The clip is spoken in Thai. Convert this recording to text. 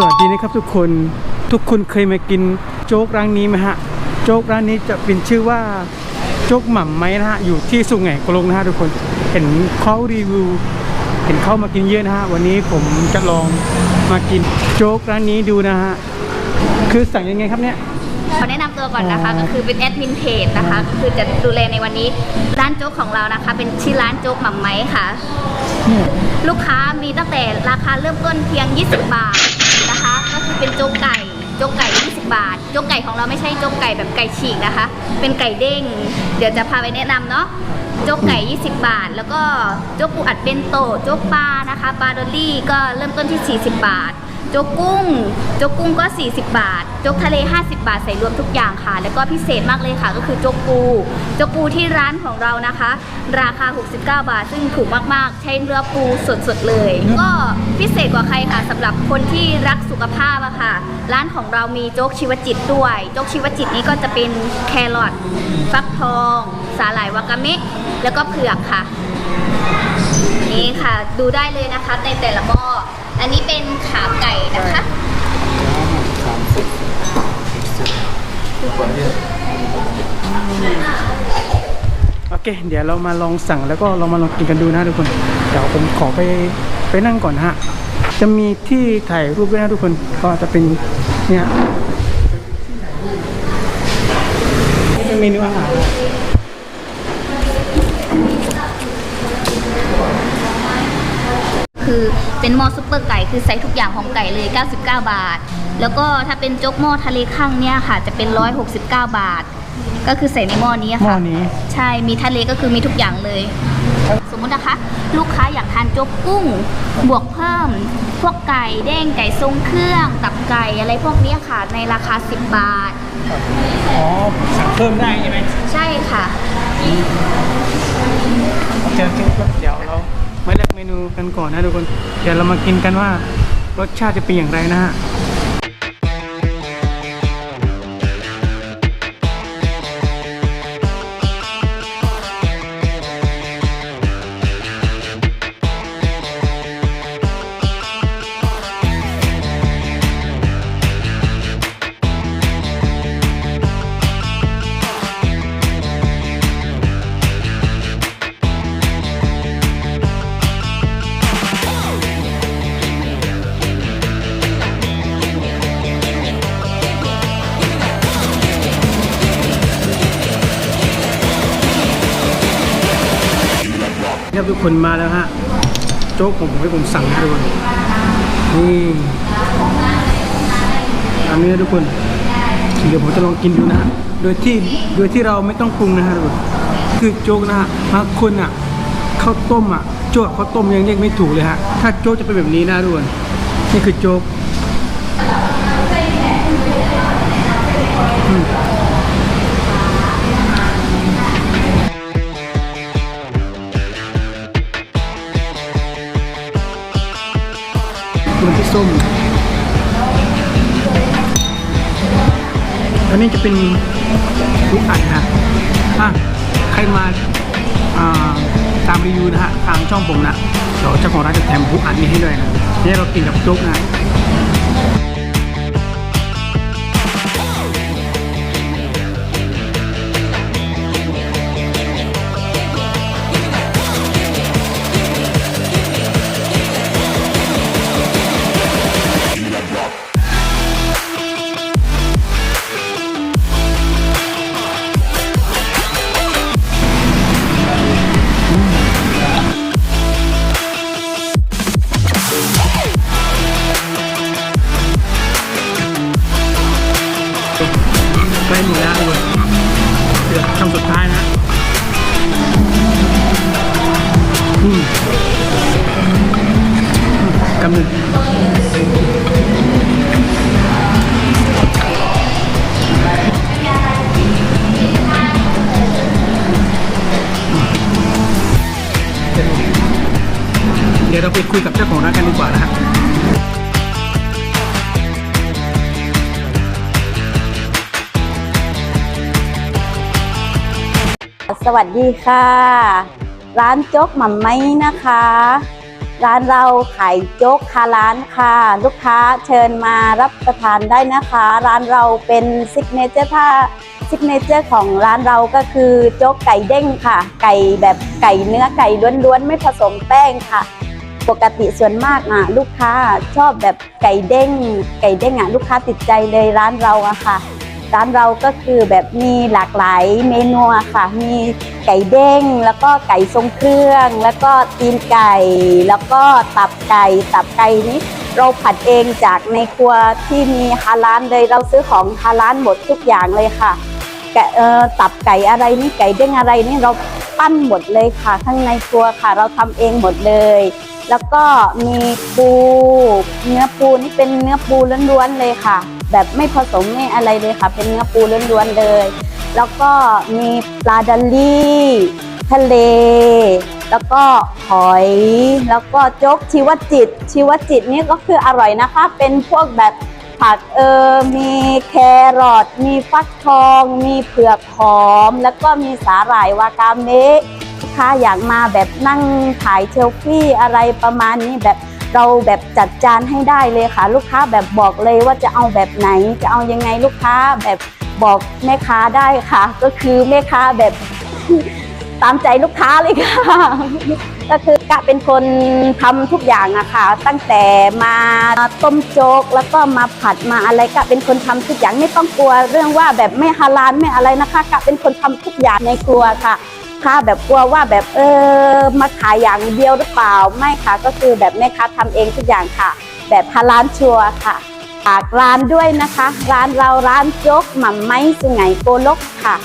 วัสดีนะครับทุกคนทุกคนเคยมากินโจ๊กร้านนี้ไหมฮะ โจ๊กร้านนี้จะเป็นชื่อว่าโจ๊กหม่ำไหมนะฮะ อยู่ที่สุไหงโกลกนะฮะทุกคนเห็นเขารีวิว เห็นเขามากินเยอะนะฮะ วันนี้ผมจะลองมากินโจ๊กร้านนี้ดูนะฮะ คือสั่งยังไงครับเนี่ยขอแนะนำตัวก่อนนะคะอ๋อก็คือเป็นแอดมินเพจนะคะก็คือจะดูแลในวันนี้ร้านโจ๊กของเรานะคะ เป็นชื่อร้านโจ๊กหม่ำไหมค่ะเนี่ยลูกค้ามีตั้งแต่ราคาเริ่มต้นเพียง 20 บาทนะคะก็คือ เป็นโจ๊กไก่โจ๊กไก่ 20 บาท โจ๊กไก่ของเราไม่ใช่โจ๊กไก่แบบไก่ฉีกนะคะ เป็นไก่เด้ง เดี๋ยวจะพาไปแนะนำเนาะโจ๊กไก่ 20 บาท แล้วก็โจ๊กปูอัดเบนโตะโจ๊กปลานะคะ ปลาดอลลี่ก็เริ่มต้นที่ 40 บาท โจ๊กกุ้ง โจ๊กกุ้งก็ 40 บาท โจ๊กทะเล 50 บาทใส่รวมทุกอย่างค่ะ แล้วก็พิเศษมากเลยค่ะ ก็คือโจ๊กปู โจ๊กปูที่ร้านของเรานะคะ ราคา 69 บาท ซึ่งถูกมากๆ ใช้เนื้อปูสดๆเลย ก็พิเศษกว่าใครค่ะสำหรับคนที่รักสุขภาพอะค่ะ ร้านของเรามีโจ๊กชีวจิตด้วย โจ๊กชีวจิตนี้ก็จะเป็นแครอท ฟักทอง สาหร่ายวากาเมะ แล้วก็เผือกค่ะ นี่ค่ะ ดูได้เลยนะคะในแต่ละหม้อ อันนี้เป็นขาไก่นะคะโอเค เดี๋ยวเรามาลองสั่งแล้วก็เรามาลองกินกันดูนะทุกคน เดี๋ยวผมขอไปไปนั่งก่อนฮะ จะมีที่ถ่ายรูปด้วยนะทุกคน ก็จะเป็นเนี่ยนี่เป็นเมนูอาหาร คือเป็นหม้อซุปเปอร์ไก่คือใส่ทุกอย่างของไก่เลย 99 บาท แล้วก็ถ้าเป็นโจ๊กหม้อทะเลข้างเนี่ยค่ะ จะเป็น 169 บาท ก็คือใส่ในหม้อนี้หม้อค่ะ นี้ ใช่ มีทะเลก็คือมีทุกอย่างเลย สมมุตินะคะ ลูกค้าอยากทานโจ๊กกุ้ง บวกเพิ่ม พวกไก่เด้งไก่ทรงเครื่องตับไก่อะไรพวกเนี้ยค่ะ ในราคา 10 บาท อ๋อ สั่งเพิ่มได้ใช่ไหมใช่ค่ะโอเคโอเคครับเดี๋ยวเรามาเลือกเม นูกันก่อนนะทุกคน เดี๋ยวเรามากินกันว่ารสชาติจะเป็นอย่างไรนะฮะ ครับทุกคนมาแล้วฮะโจ๊กผมให้ผมสั่งนะทุกคนนี่อันนี้นะทุกคนเดี๋ยวผมจะลองกินดูนะฮะโดยที่โดยที่เราไม่ต้องปรุงนะฮะทุกคนคือโจ๊กนะฮะบางคนอะข้าวต้มอะโจ๊กข้าวต้มยังเรียกไม่ถูกเลยฮะถ้าโจ๊กจะเป็นแบบนี้นะทุกคนนี่คือโจ๊ก อันที่ส้ม อันนี้จะเป็นลูกอัดนะฮะอะใครมาตามรีวิวนะฮะทางช่องผมนะเดี๋ยวเจ้าของร้านจะแถมลูกอัดนี้ให้ด้วยนะนี่เรากินกับโจ๊กนะ เหลือช่องสุดท้ายนะอืมกำหนึ่งเดี๋ยวเราไปคุยกับเจ้าของร้านกันดีกว่านะฮะ สวัสดีค่ะ ร้านโจ๊กหม่ำไหมนะคะ ร้านเราขายโจ๊กคาร้านค่ะ ลูกค้าเชิญมารับประทานได้นะคะ ร้านเราเป็นซิกเนเจอร์ถ้าซิกเนเจอร์ของร้านเราก็คือโจ๊กไก่เด้งค่ะ ไก่แบบไก่เนื้อไก่ล้วนๆ ไม่ผสมแป้งค่ะ ปกติส่วนมากอะลูกค้าชอบแบบไก่เด้ง ไก่เด้งอะลูกค้าติดใจเลยร้านเราอะค่ะ ร้านเราก็คือแบบมีหลากหลายเมนูค่ะ มีไก่เด้ง แล้วก็ไก่ทรงเครื่อง แล้วก็ตีนไก่ แล้วก็ตับไก่ ตับไก่นี้เราผัดเองจากในครัวที่มีฮาลานเลย เราซื้อของฮาลานหมดทุกอย่างเลยค่ะแกเอ่อตับไก่อะไรนี่ไก่เด้งอะไรนี่เราปั้นหมดเลยค่ะข้างในครัวค่ะ เราทำเองหมดเลย แล้วก็มีปู เนื้อปูนี่เป็นเนื้อปูล้วนๆเลยค่ะ แบบไม่ผสมไม่อะไรเลยค่ะ เป็นเนื้อปูล้วนๆเลย แล้วก็มีปลาดัลลี่ทะเล แล้วก็หอย แล้วก็โจ๊กชีวจิต ชีวจิตนี่ก็คืออร่อยนะคะ เป็นพวกแบบผักเออ มีแครอท มีฟักทอง มีเผือกหอม แล้วก็มีสาหร่ายวากาเมะค้าอยากมาแบบนั่งถ่ายเชลฟี่อะไรประมาณนี้แบบ เราแบบจัดจานให้ได้เลยค่ะ ลูกค้าแบบบอกเลยว่าจะเอาแบบไหน จะเอายังไงลูกค้าแบบบอกแม่ค้าได้ค่ะ ก็คือแม่ค้าแบบตามใจลูกค้าเลยค่ะ ก็คือกะเป็นคนทำทุกอย่างอะค่ะ ตั้งแต่มาต้มโจ๊กแล้วก็มาผัดมาอะไรกะเป็นคนทำทุกอย่างไม่ต้องกลัวเรื่องว่าแบบไม่ฮาลาลไม่อะไรนะคะ กะเป็นคนทำทุกอย่างในครัวค่ะ ค้าแบบกลัวว่าแบบเออมาขายอย่างเดียวหรือเปล่าไม่ค่ะ ก็คือแบบแม่ค้าทำเองทุกอย่างค่ะ แบบพาร้านชัวร์ค่ะฝากร้านด้วยนะคะ ร้านเราร้านโจ๊กหม่ำไม้สุไหงโกลกค่ะ